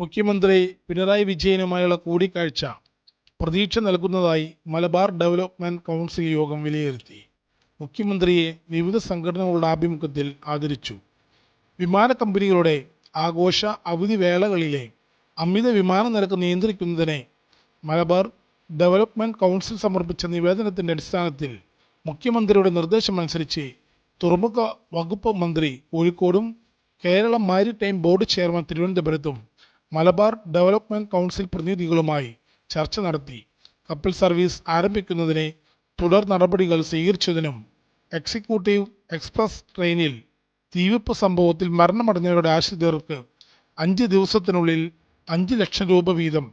മുഖ്യമന്ത്രി പിണറായി വിജയനുമായുള്ള കൂടിക്കാഴ്ച പ്രതീക്ഷ നൽകുന്നതായി മലബാർ ഡെവലപ്മെന്റ് കൗൺസിൽ യോഗം വിലയിരുത്തി. മുഖ്യമന്ത്രിയെ വിവിധ സംഘടനകളുടെ ആഭിമുഖ്യത്തിൽ ആദരിച്ചു. വിമാന കമ്പനികളുടെ ആഘോഷ അവധി വേളകളിലെ അമിത വിമാന നിരക്ക് നിയന്ത്രിക്കുന്നതിന് മലബാർ ഡെവലപ്മെന്റ് കൗൺസിൽ സമർപ്പിച്ച നിവേദനത്തിന്റെ അടിസ്ഥാനത്തിൽ മുഖ്യമന്ത്രിയുടെ നിർദ്ദേശമനുസരിച്ച് തുറമുഖ വകുപ്പ് മന്ത്രി കോഴിക്കോടും കേരള മാരിടൈം ബോർഡ് ചെയർമാൻ തിരുവനന്തപുരത്തും മലബാർ ഡെവലപ്മെന്റ് കൗൺസിൽ പ്രതിനിധികളുമായി ചർച്ച നടത്തി. കപ്പൽ സർവീസ് ആരംഭിക്കുന്നതിന് തുടർ നടപടികൾ സ്വീകരിച്ചതിനും എക്സിക്യൂട്ടീവ് എക്സ്പ്രസ് ട്രെയിനിൽ തീവെപ്പ് സംഭവത്തിൽ മരണമടഞ്ഞവരുടെ ആശ്രിതർക്ക് അഞ്ച് ദിവസത്തിനുള്ളിൽ അഞ്ച് ലക്ഷം രൂപ വീതം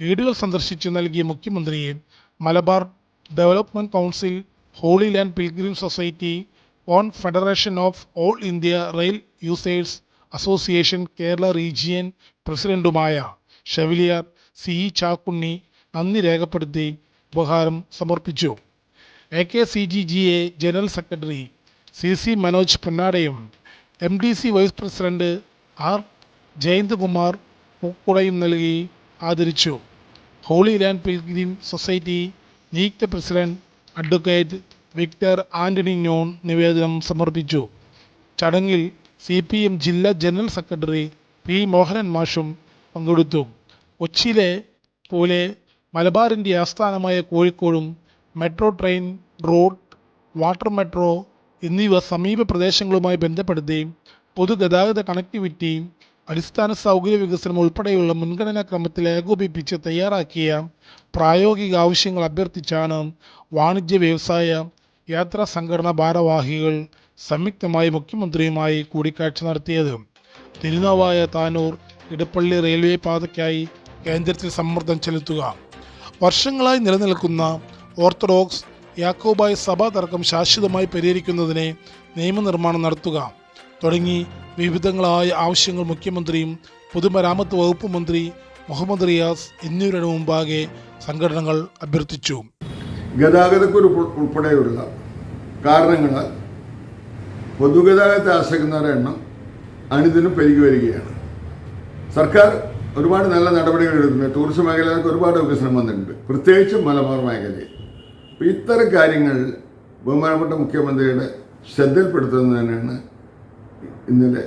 വീടുകൾ സന്ദർശിച്ച് നൽകിയ മുഖ്യമന്ത്രിയെ Malabar development council holy land pilgrim society on federation of all India rail users association Kerala region പ്രസിഡന്റുമായ ഷെവിലിയർ സി ഇ ചാക്കുണ്ണി നന്ദി രേഖപ്പെടുത്തി ഉപഹാരം സമർപ്പിച്ചു. A K C G G A general secretary C C Manoj പൊന്നാടയും M D C vice president R Jayanthkumar പൂക്കുടയും നൽകി ആദരിച്ചു. Holy land pilgrim society നിയുക്ത president advocate Victor Antony നോൺ നിവേദനം സമർപ്പിച്ചു. ചടങ്ങിൽ സി പി എം ജില്ലാ ജനറൽ സെക്രട്ടറി പി മോഹനൻ മാഷും പങ്കെടുത്തു. കൊച്ചിയിലെ പോലെ മലബാറിന്റെ ആസ്ഥാനമായ കോഴിക്കോടും metro train road water metro എന്നിവ സമീപ പ്രദേശങ്ങളുമായി ബന്ധപ്പെടുത്തി പൊതുഗതാഗത കണക്ടിവിറ്റി അടിസ്ഥാന സൗകര്യ വികസനം ഉൾപ്പെടെയുള്ള മുൻഗണനാ ക്രമത്തിൽ ഏകോപിപ്പിച്ച് തയ്യാറാക്കിയ പ്രായോഗിക ആവശ്യങ്ങൾ അഭ്യർത്ഥിച്ചാണ് വാണിജ്യ വ്യവസായ യാത്രാ സംഘടനാ ഭാരവാഹികൾ സംയുക്തമായി മുഖ്യമന്ത്രിയുമായി കൂടിക്കാഴ്ച നടത്തിയത്. തിരുനാവായ താനൂർ ഇടപ്പള്ളി റെയിൽവേ പാതയ്ക്കായി കേന്ദ്രത്തിൽ സമ്മർദ്ദം ചെലുത്തുക. വർഷങ്ങളായി നിലനിൽക്കുന്ന ഓർത്തഡോക്സ് യാക്കോബായ സഭാ തർക്കം ശാശ്വതമായി പരിഹരിക്കുന്നതിന് നിയമനിർമ്മാണം നടത്തുക. തുടങ്ങി വിവിധങ്ങളായ ആവശ്യങ്ങൾ മുഖ്യമന്ത്രിയും പൊതുമരാമത്ത് വകുപ്പ് മന്ത്രി മുഹമ്മദ് റിയാസ് എന്നിവരുടെ മുമ്പാകെ സംഘടനകൾ അഭ്യർത്ഥിച്ചു. ഗതാഗതക്കുരു ഉൾപ്പെടെയുള്ള കാരണങ്ങളാൽ പൊതുഗതാഗതത്തെ ആശ്രയിക്കുന്നവരുടെ എണ്ണം അനുദിനം പെരുകി വരികയാണ്. സർക്കാർ ഒരുപാട് നല്ല നടപടികൾ എടുക്കുന്നു ടൂറിസം മേഖലയിലൊക്കെ ഒരുപാട് വികസനം വന്നിട്ടുണ്ട്. പ്രത്യേകിച്ചും മലബാർ മേഖലയിൽ. അപ്പോൾ ഇത്തരം കാര്യങ്ങൾ ബഹുമാനപ്പെട്ട മുഖ്യമന്ത്രിയുടെ ശ്രദ്ധയിൽപ്പെടുത്തുന്നതിനാണ് ഇന്നലെ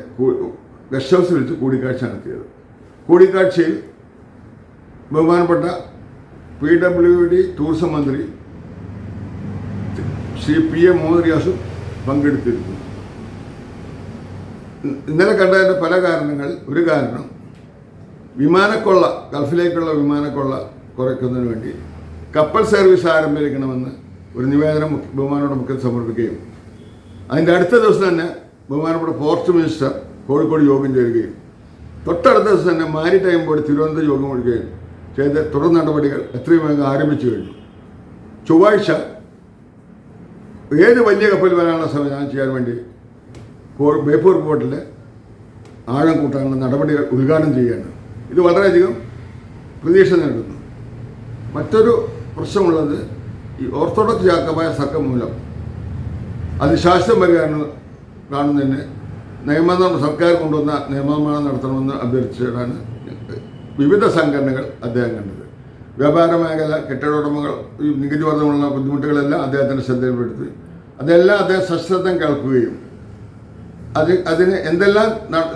ഗസ്റ്റ് ഹൗസിൽ വെച്ച് കൂടിക്കാഴ്ച നടത്തിയത്. കൂടിക്കാഴ്ചയിൽ ബഹുമാനപ്പെട്ട പി ഡബ്ല്യു ഡി ടൂറിസം മന്ത്രി ശ്രീ പി എ മുഹമ്മദ് റിയാസും പങ്കെടുത്തിരുന്നു. ഇന്നലെ കണ്ടതിന്റെ പല കാരണങ്ങൾ. ഒരു കാരണം വിമാനക്കൊള്ള ഗൾഫിലേക്കുള്ള വിമാനക്കൊള്ള കുറയ്ക്കുന്നതിന് വേണ്ടി കപ്പൽ സർവീസ് ആരംഭിക്കണമെന്ന് ഒരു നിവേദനം മുഖ്യ- ബഹുമാനോട് മുഖ്യമന്ത്രി സമർപ്പിക്കുകയും അതിന്റെ അടുത്ത ദിവസം തന്നെ ബഹുമാനപ്പെട്ട പോർട്ട് മിനിസ്റ്റർ കോഴിക്കോട് യോഗം ചേരുകയും തൊട്ടടുത്ത ദിവസം തന്നെ മാരിടൈം ബോർഡ് തിരുവനന്തപുരം യോഗം വിളിക്കുകയും ചെയ്ത തുടർ നടപടികൾ എത്രയും വേഗം ആരംഭിച്ചു കഴിഞ്ഞു. ചൊവ്വാഴ്ച ഏത് വലിയ കപ്പൽ വരാനുള്ള സംവിധാനം ചെയ്യാൻ വേണ്ടി ബേപ്പൂർ പോർട്ടിൽ ആഴം കൂട്ടാനുള്ള നടപടികൾ ഉദ്ഘാടനം ചെയ്യുകയാണ്. ഇത് വളരെയധികം പ്രതീക്ഷ നേടുന്നു. മറ്റൊരു പ്രശ്നമുള്ളത് ഈ ഓർത്തഡോക്സ് ജാക്കമായ സർക്കം മൂലം. അത് ശാസ്ത്രം വരികയാണ് കാണുന്നതിന് നിയമനിർമ്മാണം സർക്കാർ കൊണ്ടുവന്ന നിയമനിർമ്മാണം നടത്തണമെന്ന് അഭ്യർത്ഥിച്ചിട്ടാണ് വിവിധ സംഘടനകൾ അദ്ദേഹം കണ്ടത്. വ്യാപാര മേഖല കെട്ടിടോടമകൾ ഈ നികുതി വർദ്ധമുള്ള ബുദ്ധിമുട്ടുകളെല്ലാം അദ്ദേഹത്തിന്റെ ശ്രദ്ധയിൽപ്പെടുത്തി. അതെല്ലാം അദ്ദേഹം സശ്രദ്ധം കേൾക്കുകയും അത് അതിന് എന്തെല്ലാം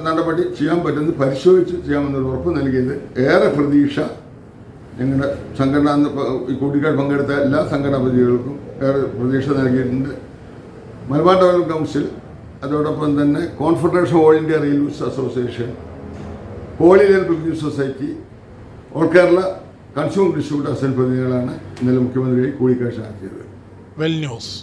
നടപടി ചെയ്യാൻ പറ്റുമെന്ന് പരിശോധിച്ച് ചെയ്യാമെന്നൊരു ഉറപ്പ് നൽകിയത് ഏറെ പ്രതീക്ഷ ഞങ്ങളുടെ സംഘടന ഈ കൂട്ടിക്കാട് പങ്കെടുത്ത എല്ലാ സംഘടനാ പ്രതികൾക്കും ഏറെ പ്രതീക്ഷ നൽകിയിട്ടുണ്ട്. മലബാർ ഡെവലപ്മെന്റ് കൗൺസിൽ അതോടൊപ്പം തന്നെ confederation all India railways association holy land pilgrim society all Kerala consumer distributors പ്രതിനിധികളാണ് ഇന്നലെ മുഖ്യമന്ത്രിയായി കൂടിക്കാഴ്ച നടത്തിയത്. Well news.